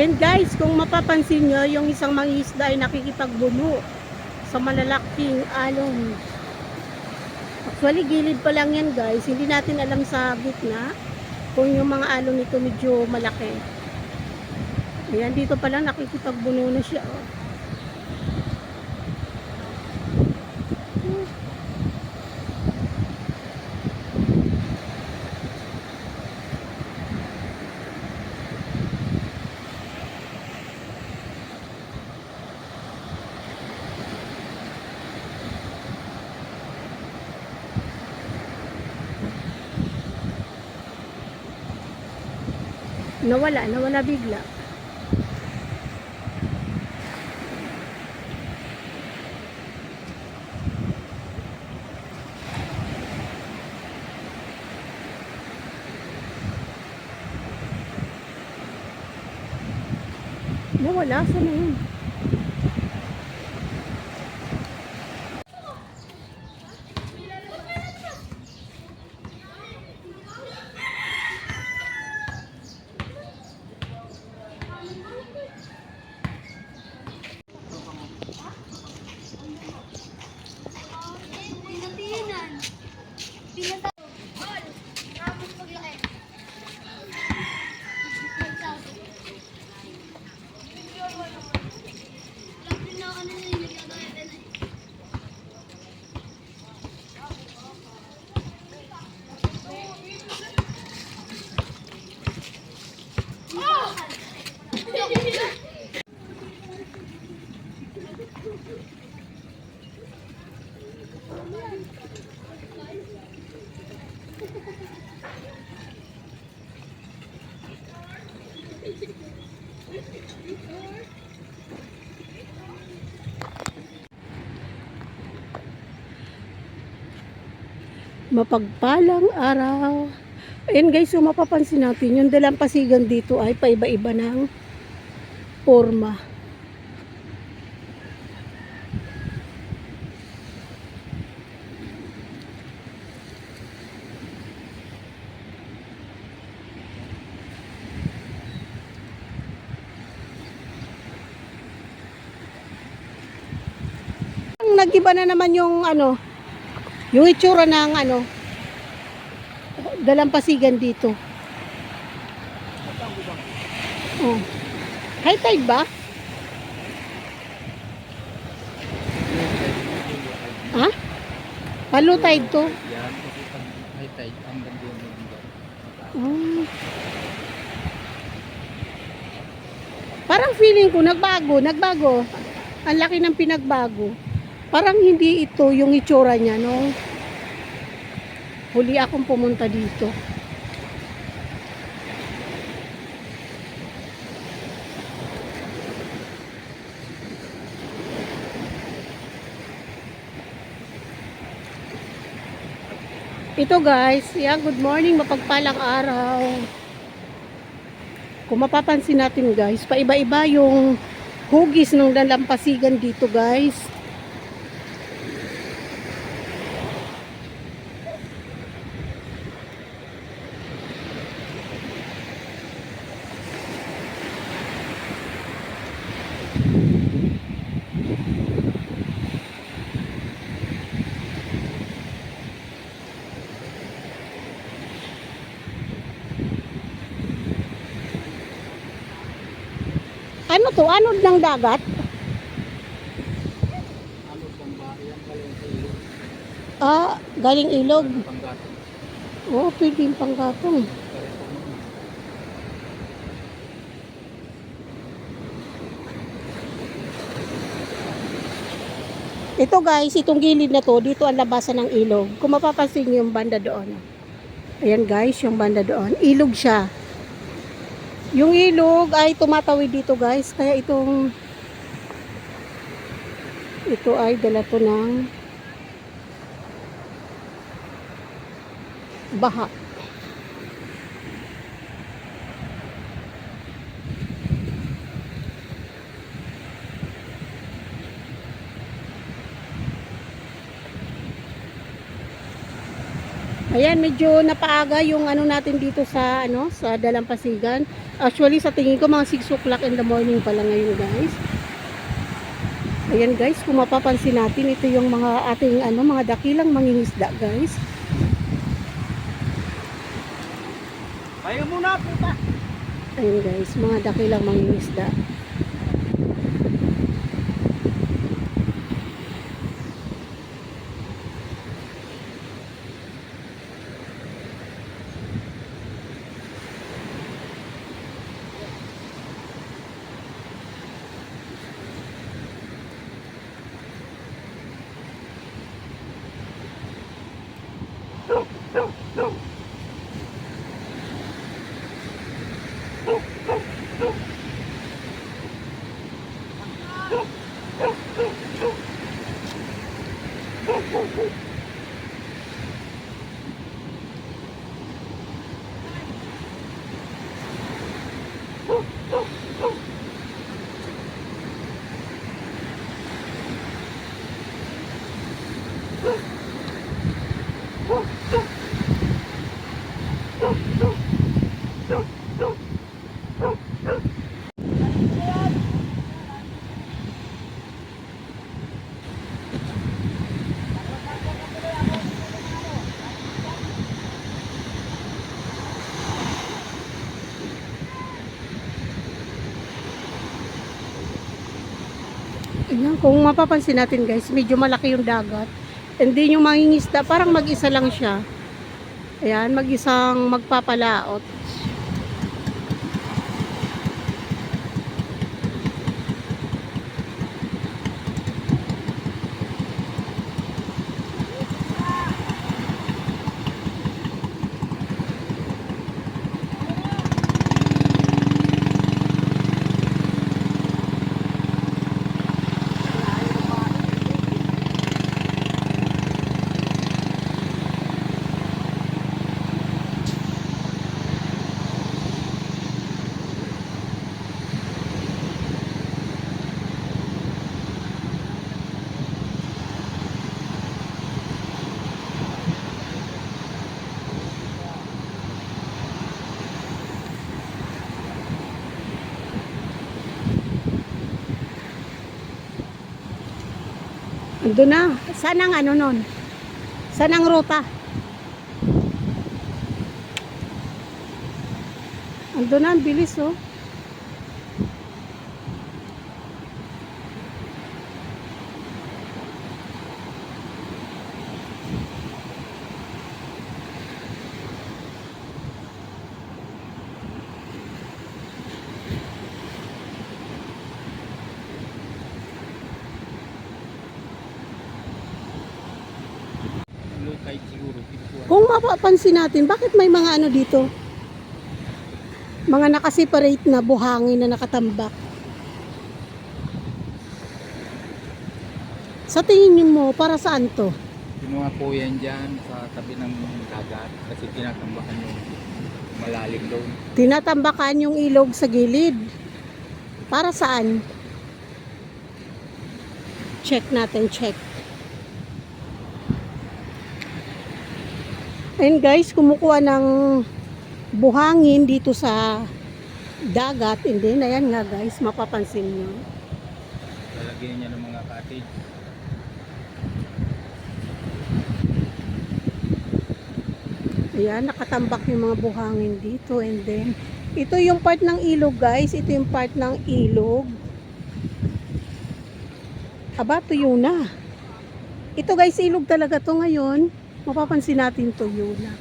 And guys, kung mapapansin nyo, yung isang mangisda ay nakikipagbuno sa malalaking alon. Actually, gilid pa lang yan guys. Hindi natin alam sa gitna kung yung mga alon nito medyo malaki. Ayan, dito pa lang nakikipagbuno na siya. Oh. Nawala, nawala bigla. Nawala, saan na yun? Mapagpalang araw. Ayan guys, so mapapansin natin, yung dalampasigan dito ay paiba-iba ng forma. Nag-iba na naman yung ano, yung itsura ng ano, dalampasigan dito. Oh. High tide ba? Ha? Low tide to? High tide, ang ganda yung mabigat. Oh. Parang feeling ko nagbago, nagbago. Ang laki ng pinagbago. Parang hindi ito yung itsura niya, no? Huli akong pumunta dito. Ito guys, yeah, good morning, mapagpalang araw. Kung mapapansin natin guys, paiba-iba yung hugis ng dalampasigan dito guys. Ano to? Anod ng dagat? Ah, galing ilog. Oo, oh, pwede yung panggatong. Ito guys, itong gilid na to, dito ang labasan ng ilog. Kung mapapansin niyo yung banda doon. Ayan guys, yung banda doon. Ilog siya. Yung ilog ay tumatawid dito guys. Kaya itong ito ay dala to ng baha. Ayan, medyo napaaga yung ano natin dito sa ano sa Dalampasigan. Actually, sa tingin ko mga 6 o'clock in the morning pala ngayon, guys. Ayan, guys, kung mapapansin natin, ito yung mga ating ano, mga dakilang mangingisda, guys. Kaya muna, puta! Ayan, guys, mga dakilang mangingisda. Ayan, kung mapapansin natin guys, medyo malaki yung dagat. And then yung mangingisda, parang mag-isa lang siya. Ayan, mag-isang magpapalaot. Ando na. Saan ang ano nun? Saan ang ruta? Ando na, ang bilis oh. Kung mapapansin natin, bakit may mga ano dito? Mga nakaseparate na buhangin na nakatambak. Sa tingin niyo mo, para saan to? Kinuha po yan dyan sa tabi ng dagat kasi tinatambakan yung malalim doon. Tinatambakan yung ilog sa gilid. Para saan? Check natin, check. Ayun guys, kumukuha ng buhangin dito sa dagat. And then, ayan nga guys, mapapansin nyo. Lalagyan niya ng mga cottage. Ayan, nakatambak yung mga buhangin dito. And then, ito yung part ng ilog guys. Ito yung part ng ilog. Aba, tuyo na. Ito guys, ilog talaga to ngayon. Mapapansin natin tuyo na.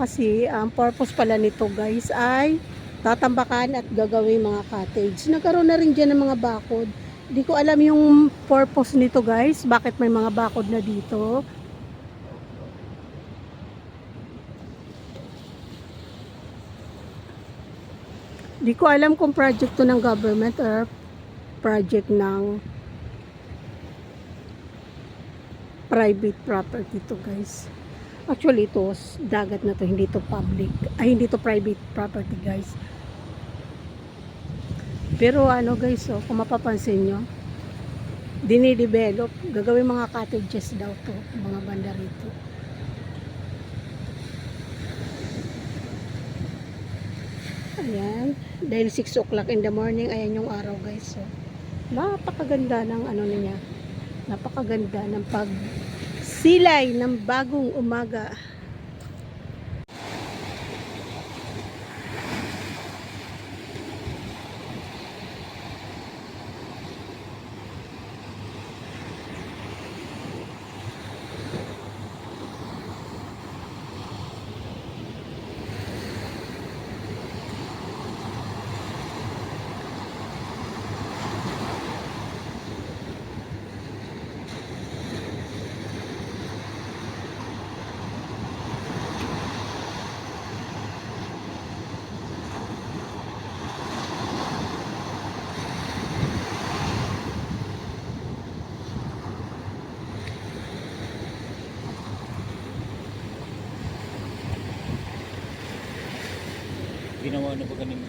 Kasi, ang purpose pala nito guys ay tatambakan at gagawin mga cottage. Nagkaroon na rin dyan ng mga bakod. Hindi ko alam yung purpose nito guys. Bakit may mga bakod na dito. Di ko alam kung project to ng government or project ng private property to guys. Actually, ito, dagat na to, hindi to public. Ay, hindi to private property, guys. Pero ano, guys, oh, kung mapapansin nyo, dinidevelop, gagawin mga cottages daw to, mga banda rito. Ayan. Dahil 6 o'clock in the morning, ayan yung araw guys. So, napakaganda ng ano niya. Napakaganda ng pag silay ng bagong umaga. Na ba ganing